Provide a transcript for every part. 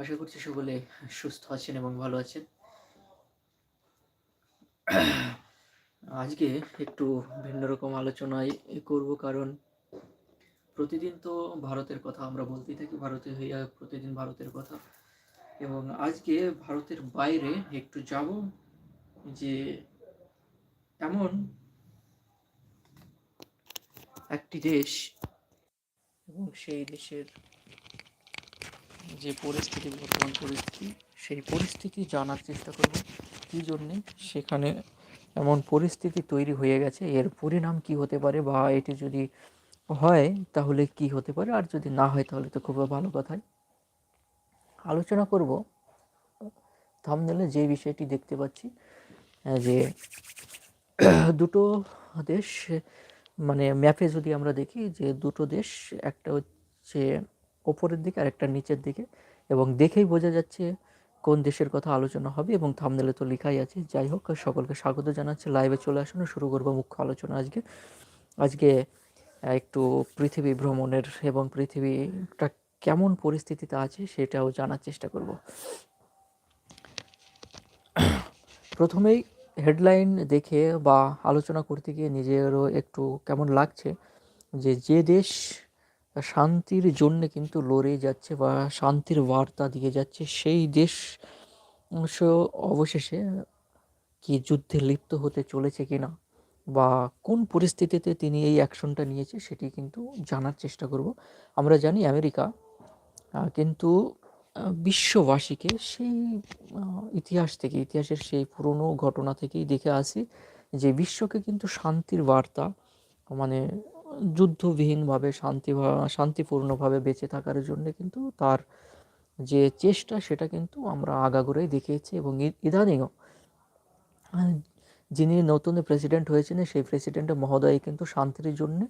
আশা করছি সকলে সুস্থ আছেন এবং ভালো আছেন। আজকে একটু ভিন্ন রকম আলোচনায় করব কারণ প্রতিদিন তো ভারতের কথা আমরা বলতেই থাকি, ভারতে হইয়া প্রতিদিন ভারতের কথা। এবং আজকে ভারতের বাইরে একটু যাব যে এমন একটি দেশ এবং সেই দেশের যে পরিস্থিতি, বর্তমান পরিস্থিতি, সেই পরিস্থিতি জানার চেষ্টা করব। কী জন্যে? সেখানে এমন পরিস্থিতি তৈরি হয়ে গেছে। এর পরিণাম কি হতে পারে বা এটি যদি হয়, তাহলে কি হতে পারে? আর যদি না হয়, তাহলে তো খুব ভালো কথাই। আলোচনা করব। থামনেলে যে বিষয়টি দেখতে পাচ্ছি যে দুটো দেশ মানে ম্যাপে যদি আমরা দেখি, যে দুটো দেশ, একটা হচ্ছে ওপরের দিকে আর একটা নিচের দিকে এবং দেখেই বোঝা যাচ্ছে কোন দেশের কথা আলোচনা হবে এবং থামনেলে তো লেখাই আছে। যাই হোক, সকলকে স্বাগত জানাচ্ছি। লাইভে চলে আসুন, শুরু করব মুখ্য আলোচনা আজকে। আজকে একটু পৃথিবী ভ্রমণের এবং পৃথিবীটা কেমন পরিস্থিতিতে আছে সেটাও জানার চেষ্টা করব। প্রথমেই হেডলাইন দেখে বা আলোচনা করতে গিয়ে নিজেরও একটু কেমন লাগছে যে যে দেশ শান্তির জন্য কিন্তু লড়ে যাচ্ছে বা শান্তির বার্তা দিয়ে যাচ্ছে। সেই দেশ অবশেষে কি যুদ্ধে লিপ্ত হতে চলেছে কিনা বা কোন পরিস্থিতিতে তিনি এই অ্যাকশনটা নিয়েছে সেটি কিন্তু জানার চেষ্টা করব। আমরা জানি আমেরিকা কিন্তু বিশ্ববাসীকে সেই ইতিহাস থেকে, ইতিহাসের সেই পুরনো ঘটনা থেকেই দেখে আসি যে বিশ্বকে কিন্তু শান্তির বার্তা মানে যুদ্ধবিহীনভাবে, শান্তি, শান্তিপূর্ণভাবে বেঁচে থাকার জন্যে কিন্তু তার যে চেষ্টা, সেটা কিন্তু আমরা আগাগোড়াই দেখিয়েছি এবং ইদানিংও যিনি নতুন প্রেসিডেন্ট হয়েছেন, সেই প্রেসিডেন্ট মহোদয় কিন্তু শান্তির জন্য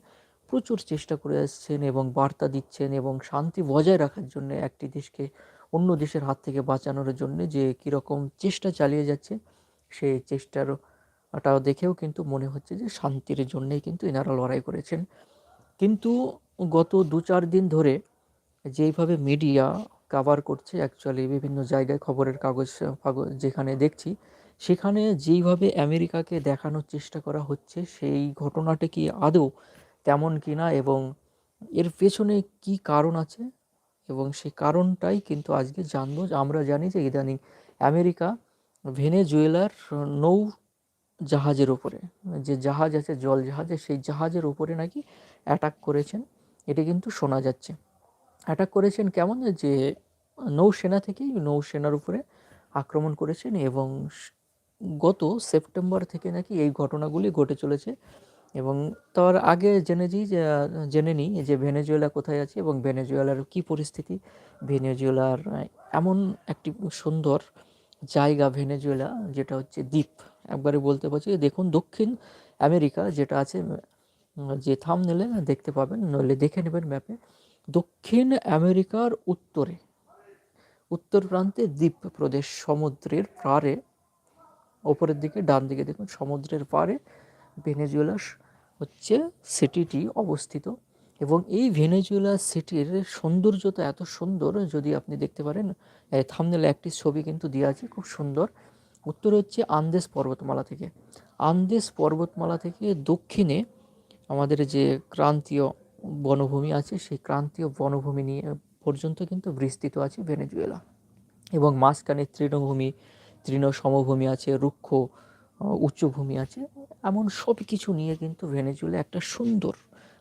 প্রচুর চেষ্টা করে আসছেন এবং বার্তা দিচ্ছেন এবং শান্তি বজায় রাখার জন্য একটি দেশকে অন্য দেশের হাত থেকে বাঁচানোর জন্য যে কীরকম চেষ্টা চালিয়ে যাচ্ছে, সেই চেষ্টার ওটাও দেখেও কিন্তু মনে হচ্ছে যে শান্তির জন্যেই কিন্তু এনারা লড়াই করেছেন। কিন্তু গত দু চার দিন ধরে যেইভাবে মিডিয়া কাভার করছে অ্যাকচুয়ালি বিভিন্ন জায়গায় খবরের কাগজ, ফাগজ যেখানে দেখছি, সেখানে যেইভাবে আমেরিকাকে দেখানোর চেষ্টা করা হচ্ছে, সেই ঘটনাটা কি আদৌ তেমন কি না এবং এর পেছনে কি কারণ আছে এবং সেই কারণটাই কিন্তু আজকে জানব। আমরা জানি যে ইদানিং আমেরিকা ভেনেজুয়েলার নৌ জাহাজের ওপরে যে জাহাজ আছে, জল জাহাজে সেই জাহাজের ওপরে নাকি অ্যাটাক করেছেন। এটি কিন্তু শোনা যাচ্ছে। অ্যাটাক করেছেন কেমন? যে নৌসেনা থেকেই নৌসেনার উপরে আক্রমণ করেছেন এবং গত সেপ্টেম্বর থেকে নাকি এই ঘটনাগুলি ঘটে চলেছে এবং তার আগে জেনে যে জেনে নিই যে ভেনেজুয়েলা কোথায় আছে এবং ভেনেজুয়েলার কি পরিস্থিতি। ভেনেজুয়েলার এমন একটি সুন্দর জায়গা ভেনেজুয়েলা, যেটা হচ্ছে দ্বীপ। একবারে বলতে পারছি দেখুন দক্ষিণ আমেরিকা যেটা আছে যে থাম নিলে দেখতে পাবেন, নইলে দেখে নেবেন ম্যাপে দক্ষিণ আমেরিকার উত্তরে, উত্তর প্রান্তে দ্বীপ প্রদেশ, সমুদ্রের পারে ওপরের দিকে ডান দিকে দেখুন সমুদ্রের পারে ভেনেজুয়েলা হচ্ছে সিটিটি অবস্থিত। এবং এই ভেনেজুয়েলা সিটির সৌন্দর্যতা এত সুন্দর, যদি আপনি দেখতে পারেন থামনেলে একটি ছবি কিন্তু দেওয়া আছে, খুব সুন্দর। উত্তর হচ্ছে আন্দেশ পর্বতমালা থেকে। আন্দেশ পর্বতমালা থেকে দক্ষিণে আমাদের যে ক্রান্তীয় বনভূমি আছে, সেই ক্রান্তীয় বনভূমি নিয়ে পর্যন্ত কিন্তু বিস্তৃত আছে ভেনেজুয়েলা। এবং মাঝখানে তৃণভূমি, তৃণ সমভূমি আছে, রুক্ষ উচ্চভূমি আছে, এমন সব কিছু নিয়ে কিন্তু ভেনেজুয়েলা একটা সুন্দর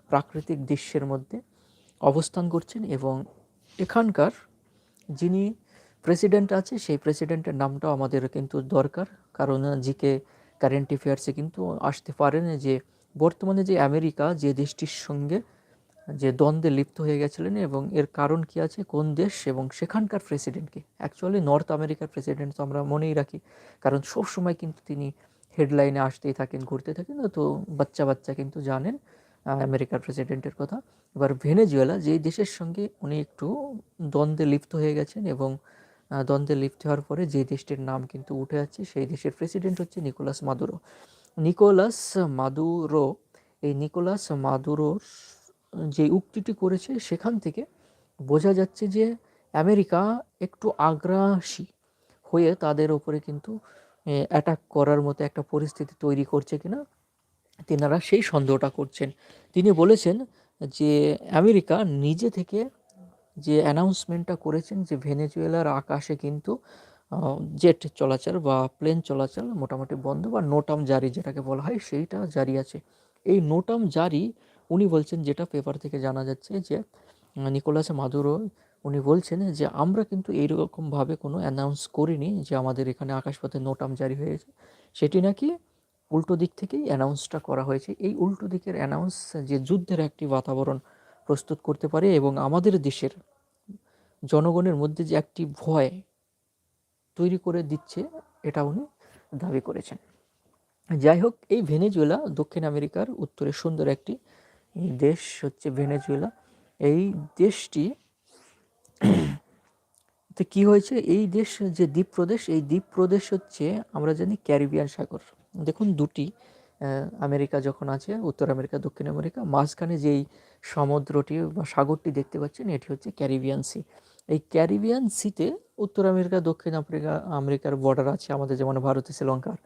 প্রাকৃতিক দৃশ্যের মধ্যে অবস্থান করছেন এবং এখানকার যিনি প্রেসিডেন্ট আছে, সেই প্রেসিডেন্টের নামটাও আমাদের কিন্তু দরকার। কারণ জিকে কারেন্ট অ্যাফেয়ার্সে কিন্তু আসতে পারেন যে বর্তমানে যে আমেরিকা যে দেশটির সঙ্গে যে দ্বন্দ্বে লিপ্ত হয়ে গেছিলেন এবং এর কারণ কি আছে, কোন দেশ এবং সেখানকার প্রেসিডেন্টকে অ্যাকচুয়ালি নর্থ আমেরিকার প্রেসিডেন্ট তো আমরা মনেই রাখি। কারণ সব সময় কিন্তু তিনি হেডলাইনে আসতেই থাকেন, ঘুরতে থাকেন, তো বাচ্চা বাচ্চা কিন্তু জানেন। আমেরিকার প্রেসিডেন্টের কথা। এবার ভেনেজুয়েলা, যেই দেশের সঙ্গে উনি একটু দ্বন্দ্বে লিপ্ত হয়ে গেছেন এবং দ্বন্দ্বে লিপ্ত হওয়ার পরে যে দেশটির নাম কিন্তু উঠে যাচ্ছে সেই দেশের প্রেসিডেন্ট হচ্ছে নিকোলাস মাদুরো। নিকোলাস মাদুরো, এই নিকোলাস মাদুরোর যে উক্তিটি করেছে, সেখান থেকে বোঝা যাচ্ছে যে আমেরিকা একটু আগ্রাসী হয়ে তাদের ওপরে কিন্তু অ্যাটাক করার মতো একটা পরিস্থিতি তৈরি করছে কিনা। তেনারা সেই সন্দেহটা করছেন। তিনি বলেছেন যে, আমেরিকা নিজে থেকে যে অ্যানাউন্সমেন্টটা করেছেন যে, ভেনেজুয়েলার আকাশে কিন্তু জেট চলাচল বা প্লেন চলাচল মোটামুটি বন্ধ বা নোটাম জারি যেটাকে বলা হয়, সেইটা জারি আছে। এই নোটাম জারি, উনি বলছেন যেটা পেপার থেকে জানা যাচ্ছে যে, নিকোলাস মাদুরো, উনি বলছেন যে, আমরা কিন্তু এইরকমভাবে কোনো অ্যানাউন্স করিনি যে, আমাদের এখানে আকাশপথে নোটাম জারি হয়েছে। সেটি নাকি উল্টো দিক থেকেই অ্যানাউন্সটা করা হয়েছে। এই উল্টো দিকের অ্যানাউন্স যে যুদ্ধের একটি বাতাবরণ প্রস্তুত করতে পারে এবং আমাদের দেশের জনগণের মধ্যে যে একটি ভয় তৈরি করে দিচ্ছে, এটা উনি দাবি করেছেন। যাই হোক, এই ভেনেজুয়েলা, দক্ষিণ আমেরিকার উত্তরে সুন্দর একটি দেশ হচ্ছে ভেনেজুয়েলা। এই দেশটি তো কী হয়েছে? এই দেশ যে দ্বীপ প্রদেশ, এই দ্বীপ প্রদেশ হচ্ছে আমরা জানি ক্যারিবিয়ান সাগর। দেখুন দুটি আমেরিকা যখন আছে, উত্তর আমেরিকা, দক্ষিণ আমেরিকা, মাঝখানে যেই সমুদ্রটি বা সাগরটি দেখতে পাচ্ছেন, এটি হচ্ছে ক্যারিবিয়ান সি। এই ক্যারিবিয়ান সিতে উত্তর আমেরিকা, দক্ষিণ আফ্রিকা, আমেরিকার বর্ডার আছে আমাদের, যেমন ভারত শ্রীলঙ্কার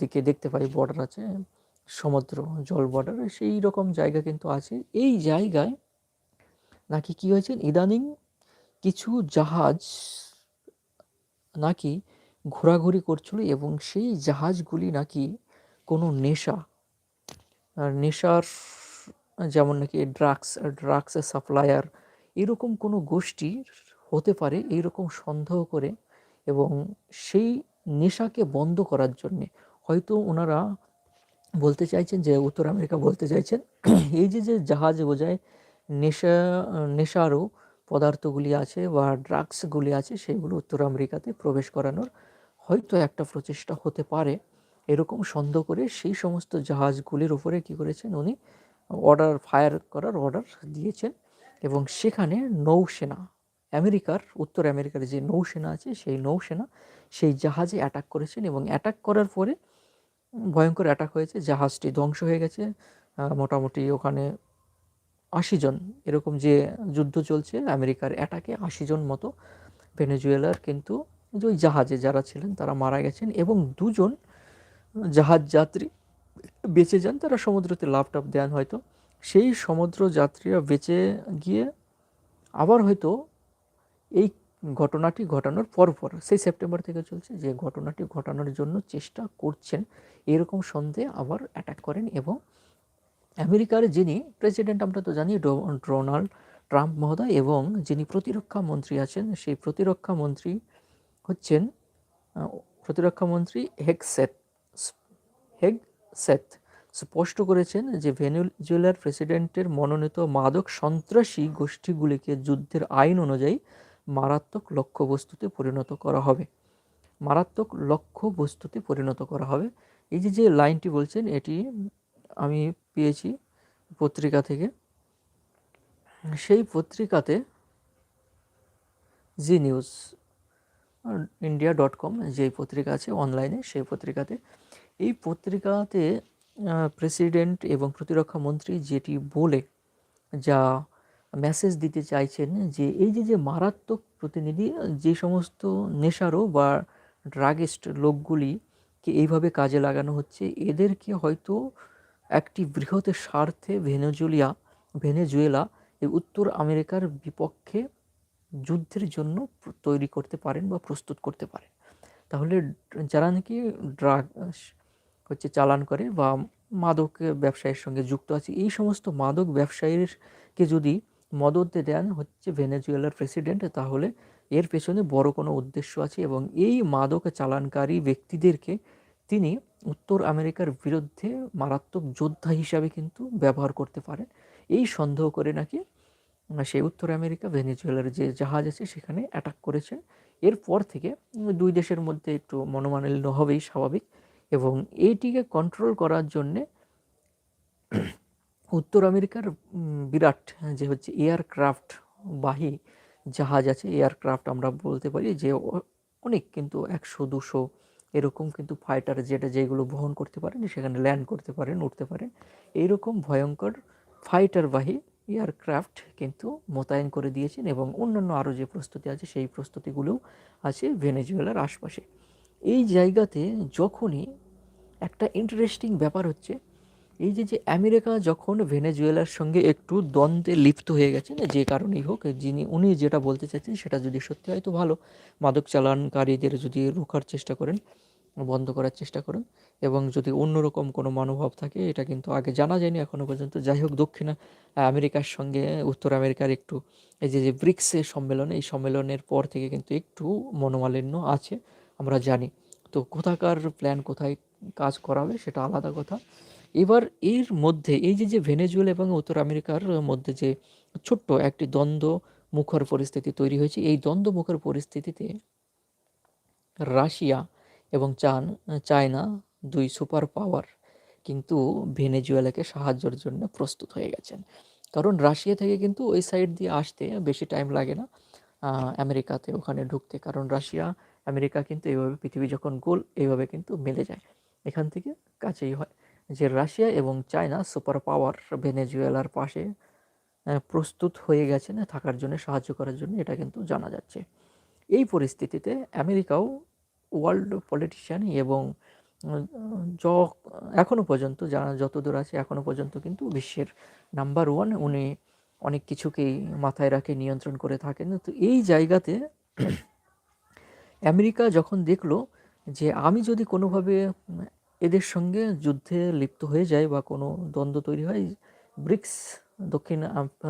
দিকে দেখতে পাই বর্ডার আছে, সমুদ্র, জল বর্ডার সেই রকম জায়গা কিন্তু আছে। এই জায়গায় নাকি কী হয়েছে? ইদানিং কিছু জাহাজ নাকি ঘোরাঘুরি করছিল এবং সেই জাহাজগুলি নাকি কোনো নেশা, আর নেশার যেমন নাকি ড্রাগস ড্রাগসের সাপ্লায়ার এরকম কোনো গোষ্ঠী হতে পারে এইরকম সন্দেহ করে এবং সেই নেশাকে বন্ধ করার জন্যে। হয়তো ওনারা বলতে চাইছেন যে, উত্তর আমেরিকা বলতে চাইছেন, এই যে যে জাহাজ বোঝায় নেশা, নেশারও পদার্থগুলি আছে বা ড্রাগসগুলি আছে, সেগুলো উত্তর আমেরিকাতে প্রবেশ করানোর হয়তো একটা প্রচেষ্টা হতে পারে। এরকম সন্দেহ করে সেই সমস্ত জাহাজগুলির উপরে কী করেছেন উনি? অর্ডার ফায়ার করার অর্ডার দিয়েছেন এবং সেখানে নৌসেনা, আমেরিকার, উত্তর আমেরিকার যে নৌসেনা আছে সেই নৌসেনা সেই জাহাজে অ্যাটাক করেছেন এবং অ্যাটাক করার পরে ভয়ঙ্কর অ্যাটাক হয়েছে, জাহাজটি ধ্বংস হয়ে গেছে। মোটামুটি ওখানে আশি জন, এরকম যে যুদ্ধ চলছে, আমেরিকার অ্যাটাকে আশি জন মতো, ভেনেজুয়েলার কিন্তু ওই জাহাজে যারা ছিলেন তারা মারা গেছেন এবং দুজন জাহাজ যাত্রী বেঁচে যান। তারা সমুদ্রতে লাভ দেন হয়তো। সেই সমুদ্র যাত্রীরা বেঁচে গিয়ে আবার হয়তো এই ঘটনাটি ঘটানোর পরপর, সেই সেপ্টেম্বর থেকে চলছে, যে ঘটনাটি ঘটানোর জন্য চেষ্টা করছেন, এরকম সন্দেহে আবার অ্যাটাক করেন এবং আমেরিকার যিনি প্রেসিডেন্ট আমরা তো জানি ডোনাল্ড ট্রাম্প মহোদয় এবং যিনি প্রতিরক্ষা মন্ত্রী আছেন, সেই প্রতিরক্ষা মন্ত্রী হচ্ছেন প্রতিরক্ষা মন্ত্রী হেগসেট হেগ সেথ স্পষ্ট করেছেন যে ভেনেজুয়েলার প্রেসিডেন্টের মনোনীত মাদক সন্ত্রাসী গোষ্ঠীগুলিকে যুদ্ধের আইন অনুযায়ী মারাত্মক লক্ষ্যবস্তুতে পরিণত করা হবে। মারাত্মক লক্ষ্য বস্তুতে পরিণত করা হবে। এই যে যে লাইনটি বলছেন, এটি আমি পেয়েছি পত্রিকা থেকে। সেই পত্রিকাতে Zee news India dot com যেই পত্রিকা আছে অনলাইনে সেই পত্রিকাতে। এই পত্রিকাতে প্রেসিডেন্ট এবং প্রতিরক্ষা মন্ত্রী যেটি বলে, যা মেসেজ দিতে চাইছেন যে এই যে যে মারাত্মক প্রতিনিধি, যে সমস্ত নেশারও বা ড্রাগিস্ট লোকগুলিকে এইভাবে কাজে লাগানো হচ্ছে, এদেরকে হয়তো একটি বৃহতের স্বার্থে ভেনেজুলিয়া, ভেনেজুয়েলা, এই উত্তর আমেরিকার বিপক্ষে যুদ্ধের জন্য তৈরি করতে পারেন বা প্রস্তুত করতে পারেন। তাহলে যারা নাকি ড্রাগ হচ্ছে চালান করে বা মাদক ব্যবসায়ীর সঙ্গে যুক্ত আছে, এই সমস্ত মাদক ব্যবসায়ীরকে যদি মদত দেন হচ্ছে ভেনেজুয়েলার প্রেসিডেন্ট, তাহলে এর পেছনে বড় কোনো উদ্দেশ্য আছে এবং এই মাদক চালানকারী ব্যক্তিদেরকে তিনি উত্তর আমেরিকার বিরুদ্ধে মারাত্মক যোদ্ধা হিসাবে কিন্তু ব্যবহার করতে পারেন। এই সন্দেহ করে নাকি সেই উত্তর আমেরিকা, ভেনেজুয়েলার যে জাহাজ আছে সেখানে অ্যাটাক করেছেন এরপর থেকে দুই দেশের মধ্যে একটু মনোমালিন্য হবেই স্বাভাবিক এবং এইটিকে কন্ট্রোল করার জন্যে উত্তর আমেরিকার বিরাট যে হচ্ছে এয়ারক্রাফট বাহী জাহাজ আছে এয়ারক্রাফট আমরা বলতে পারি যে অনেক কিন্তু একশো, দুশো এরকম কিন্তু ফাইটার যেটা যেগুলো বহন করতে পারেন, সেখানে ল্যান্ড করতে পারেন, উঠতে পারেন। এইরকম ভয়ঙ্কর ফাইটার বাহী এয়ারক্রাফট কিন্তু মোতায়েন করে দিয়েছেন এবং অন্যান্য আরও যে প্রস্তুতি আছে, সেই প্রস্তুতিগুলোও আছে ভেনেজুয়েলার আশপাশে। এই জায়গাতে যখনই একটা ইন্টারেস্টিং ব্যাপার হচ্ছে, এই যে যে আমেরিকা যখন ভেনেজুয়েলার সঙ্গে একটু দ্বন্দ্বে লিপ্ত হয়ে গেছেন যে কারণেই হোক, যিনি, উনি যেটা বলতে চাচ্ছেন সেটা যদি সত্যি হয়, তো ভালো। মাদক চালানকারীদের যদি রোখার চেষ্টা করেন বন্ধ করার চেষ্টা করুন। এবং যদি অন্যরকম কোনো মনোভাব থাকে, এটা কিন্তু আগে জানা যায়নি এখনও পর্যন্ত। যাই হোক, দক্ষিণ আমেরিকার সঙ্গে উত্তর আমেরিকার একটু এই যে যে ব্রিক্সের সম্মেলন, এই সম্মেলনের পর থেকে কিন্তু একটু মনোমালিন্য আছে, আমরা জানি। তো কোথাকার প্ল্যান কোথায় কাজ করাবে, সেটা আলাদা কথা। এবার এর মধ্যে, এই যে যে ভেনেজুয়েলা এবং উত্তর আমেরিকার মধ্যে যে ছোট্ট একটি দ্বন্দ্ব মুখর পরিস্থিতি তৈরি হয়েছে, এই দ্বন্দ্ব মুখর পরিস্থিতিতে রাশিয়া এবং চান, চায়না দুই সুপার পাওয়ার কিন্তু ভেনেজুয়েলাকে সাহায্যের জন্য প্রস্তুত হয়ে গেছেন। কারণ রাশিয়া থেকে কিন্তু ওই সাইড দিয়ে আসতে বেশি টাইম লাগে না আমেরিকাতে ওখানে ঢুকতে। কারণ রাশিয়া, আমেরিকা কিন্তু এইভাবে পৃথিবী যখন গোল এইভাবে কিন্তু মেলে যায়। এখান থেকে কাছেই হয় যে রাশিয়া এবং চায়না সুপার পাওয়ার ভেনেজুয়েলার পাশে প্রস্তুত হয়ে গেছে না থাকার জন্য, সাহায্য করার জন্য, এটা কিন্তু জানা যাচ্ছে। এই পরিস্থিতিতে আমেরিকাও ওয়ার্ল্ড পলিটিশিয়ান এবং য এখনও পর্যন্ত যারা যতদূর আছে এখনও পর্যন্ত কিন্তু বিশ্বের নাম্বার ওয়ান উনি অনেক কিছুকেই মাথায় রাখে, নিয়ন্ত্রণ করে থাকেন। তো এই জায়গাতে আমেরিকা যখন দেখল যে আমি যদি কোনোভাবে এদের সঙ্গে যুদ্ধে লিপ্ত হয়ে যায় বা কোনো দ্বন্দ্ব তৈরি হয়, ব্রিক্স, দক্ষিণ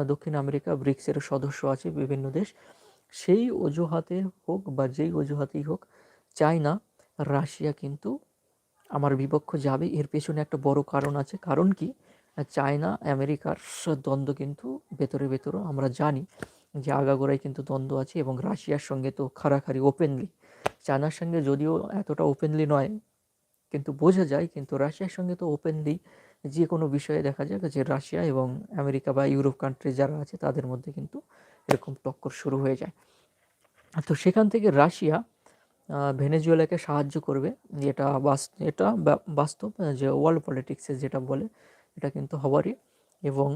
দক্ষিণ আমেরিকা ব্রিক্সের সদস্য আছে বিভিন্ন দেশ, সেই অজুহাতে হোক বা যেই অজুহাতেই হোক চায়না রাশিয়া কিন্তু আমার বিপক্ষ যাবে। এর পেছনে একটা বড় কারণ আছে। কারণ কি? চায়না, আমেরিকার দ্বন্দ্ব কিন্তু ভেতরে ভেতরে আমরা জানি যে আগাগোড়ায় কিন্তু দ্বন্দ্ব আছে এবং রাশিয়ার সঙ্গে তো খাড়াখাড়ি ওপেনলি চায়নার সঙ্গে যদিও এতটা ওপেনলি নয়, কিন্তু বোঝা যায় কিন্তু রাশিয়ার সঙ্গে তো ওপেনলি যে কোনো বিষয়ে দেখা যায় যে রাশিয়া এবং আমেরিকা বা ইউরোপ কান্ট্রি যারা আছে তাদের মধ্যে কিন্তু এরকম টক্কর শুরু হয়ে যায়। তো সেখান থেকে রাশিয়া ভেনেজুয়েলাকে সাহায্য করবে। এটা এটা বাস্তব যে ওয়ার্ল্ড পলিটিক্সে যেটা বলে, এটা কিন্তু হবারই। এবং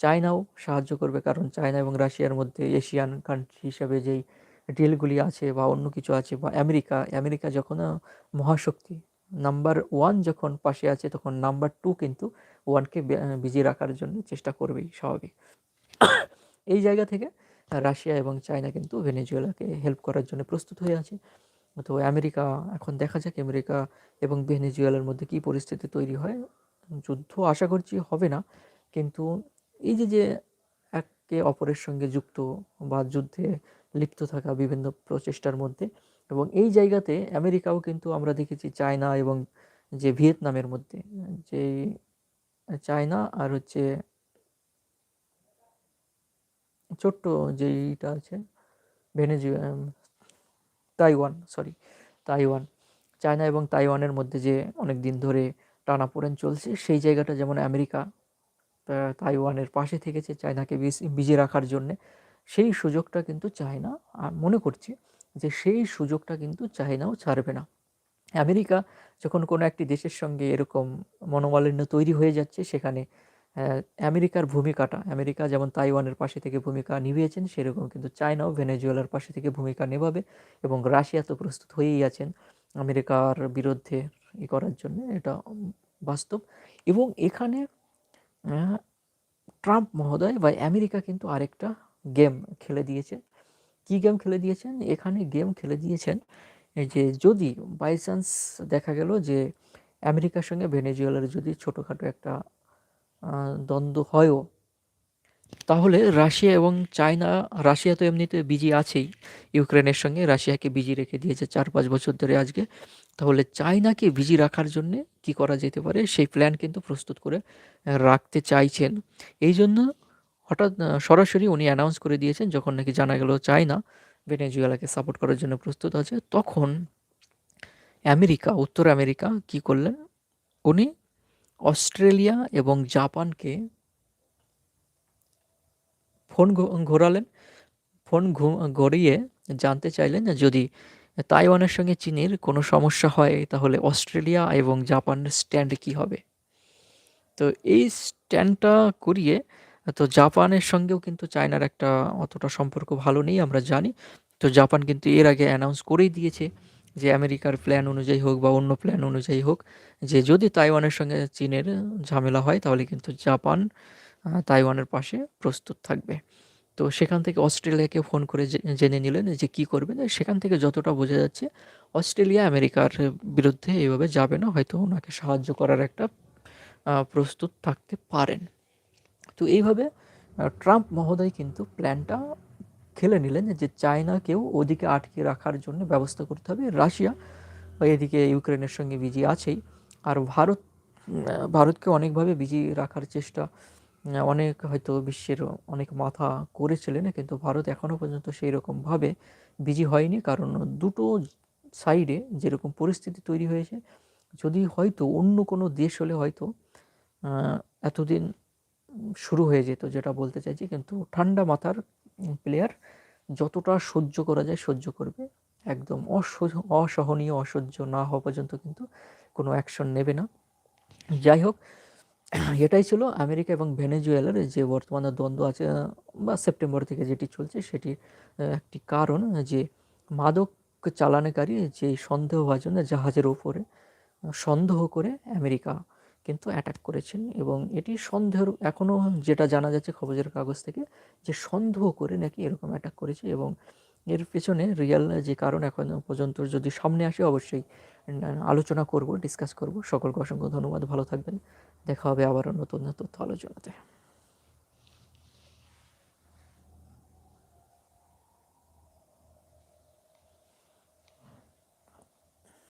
চায়নাও সাহায্য করবে, কারণ চায়না এবং রাশিয়ার মধ্যে এশিয়ান কান্ট্রি হিসাবে যেই ডিলগুলি আছে বা অন্য কিছু আছে বা আমেরিকা আমেরিকা যখন মহাশক্তি নাম্বার ওয়ান যখন পাশে আছে, তখন নাম্বার টু কিন্তু ওয়ানকে বিজি রাখার জন্য চেষ্টা করবেই স্বাভাবিক। এই জায়গা থেকে রাশিয়া এবং চায়না কিন্তু ভেনেজুয়েলাকে হেল্প করার জন্য প্রস্তুত হয়ে আছে। তো আমেরিকা, এখন দেখা যাক আমেরিকা এবং ভেনেজুয়েলার মধ্যে কী পরিস্থিতি তৈরি হয়। যুদ্ধ আশা করছি হবে না, কিন্তু এই যে যে একে অপরের সঙ্গে যুক্ত বা যুদ্ধে লিপ্ত থাকা বিভিন্ন প্রচেষ্টার মধ্যে এবং এই জায়গাতে আমেরিকাও কিন্তু আমরা দেখেছি চায়না এবং যে ভিয়েতনামের মধ্যে, যে চায়না আর হচ্ছে ছোট্ট যেইটা আছে, Venezuela Taiwan sorry Taiwan. China এবং তাইওয়ানের মধ্যে যে অনেক দিন ধরে টানাপোড়েন চলছে, সেই জায়গাটা যেমন আমেরিকা তাইওয়ানের পাশে থেকেছে চায়নাকে বিজি রাখার জন্যে, সেই সুযোগটা কিন্তু চায়না মনে করছি যে সেই সুযোগটা কিন্তু চায়নাও ছাড়বে না। আমেরিকা যখন কোনো একটি দেশের সঙ্গে এরকম মনোমালিন্য তৈরি হয়ে যাচ্ছে, সেখানে আমেরিকার ভূমিকাটা, আমেরিকা যেমন তাইওয়ানের পাশে থেকে ভূমিকা নিভিয়েছেন, সেরকম কিন্তু চায়নাও ভেনেজুয়েলার পাশে থেকে ভূমিকা নেভাবে এবং রাশিয়া তো প্রস্তুত হয়েই আছেন আমেরিকার বিরুদ্ধে ই করার জন্য, এটা বাস্তব। এবং এখানে ট্রাম্প মহোদয় বা আমেরিকা কিন্তু আরেকটা গেম খেলে দিয়েছে। কী গেম খেলে দিয়েছেন? এখানে গেম খেলে দিয়েছেন যে যদি বাই চান্স দেখা গেল যে আমেরিকার সঙ্গে ভেনেজুয়েলার যদি ছোটোখাটো একটা দ্বন্দ্ব হয়ও। তাহলে রাশিয়া এবং চায়না, রাশিয়া তো এমনিতে বিজি আছেই। ইউক্রেনের সঙ্গে রাশিয়াকে বিজি রেখে দিয়েছে চার পাঁচ বছর ধরে আজকে। তাহলে চায়নাকে বিজি রাখার জন্যে কি করা যেতে পারে? সেই প্ল্যান কিন্তু প্রস্তুত করে রাখতে চাইছেন। এই জন্য হঠাৎ সরাসরি উনি অ্যানাউন্স করে দিয়েছেন, যখন নাকি জানা গেল চায়না ভেনেজুয়েলাকে সাপোর্ট করার জন্য প্রস্তুত আছে, তখন আমেরিকা, উত্তর আমেরিকা কি করলেন? উনি অস্ট্রেলিয়া এবং জাপানকে ফোন ঘোরালেন। ফোন ঘুরিয়ে জানতে চাইলেন যদি তাইওয়ানের সঙ্গে চীনের কোনো সমস্যা হয়, তাহলে অস্ট্রেলিয়া এবং জাপানের স্ট্যান্ড কি হবে? তো এই স্ট্যান্ডটা করিয়ে, তো জাপানের সঙ্গেও কিন্তু চায়নার একটা অতটা সম্পর্ক ভালো নেই, আমরা জানি। তো জাপান কিন্তু এর আগে অ্যানাউন্স করেই দিয়েছে। যে আমেরিকার প্ল্যান অনুযায়ী হোক বা অন্য প্ল্যান অনুযায়ী হোক, যে যদি তাইওয়ানের সঙ্গে চীনের ঝামেলা হয়, তাহলে কিন্তু জাপান তাইওয়ানের পাশে প্রস্তুত থাকবে। তো সেখান থেকে অস্ট্রেলিয়াকে ফোন করে জেনে নিলেন যে কি করবেন। সেখান থেকে যতটা বোঝা যাচ্ছে, অস্ট্রেলিয়া আমেরিকার বিরুদ্ধে এইভাবে যাবে না, হয়তো ওনাকে সাহায্য করার একটা প্রস্তুত থাকতে পারেন। তো এইভাবে ট্রাম্প মহোদয় কিন্তু প্ল্যানটা খেলে নিলেন যে চায়নাকেও ওদিকে আটকে রাখার জন্য ব্যবস্থা করতে হবে। রাশিয়া এদিকে ইউক্রেনের সঙ্গে বিজি আছেই। আর ভারত ভারতকে অনেকভাবে বিজি রাখার চেষ্টা অনেক হয়তো বিশ্বের অনেক মাথা করেছিলেন, কিন্তু ভারত এখনও পর্যন্ত সেই রকমভাবে বিজি হয়নি। কারণ দুটো সাইডে যেরকম পরিস্থিতি তৈরি হয়েছে, যদি হয়তো অন্য কোনো দেশ হলে হয়তো এতদিন শুরু হয়ে যেত, যেটা বলতে চাইছি, কিন্তু ঠান্ডা মাথার প্লেয়ার যতটা সহ্য করা যায় সহ্য করবে। একদম অসহনীয়, অসহ্য না হওয়া পর্যন্ত কিন্তু কোনো অ্যাকশন নেবে না। যাই হোক, এটাই ছিল আমেরিকা এবং ভেনেজুয়েলার যে বর্তমানে দ্বন্দ্ব আছে, বা সেপ্টেম্বর থেকে যেটি চলছে সেটি একটি কারণ যে মাদক চালানকারী যে সন্দেহভাজন জাহাজের ওপরে, সন্দেহ করে আমেরিকা কিন্তু অ্যাটাক করেছেন এবং এটি সন্দেহের এখনও যেটা জানা যাচ্ছে খবরের কাগজ থেকে যে সন্দেহ করে নাকি এরকম অ্যাটাক করেছে এবং এর পেছনে রিয়াল যে কারণ এখন পর্যন্ত যদি সামনে আসে অবশ্যই আলোচনা করব ডিসকাস করব। সকলকে অসংখ্য ধন্যবাদ। ভালো থাকবেন। দেখা হবে আবারও নতুন তথ্য আলোচনাতে।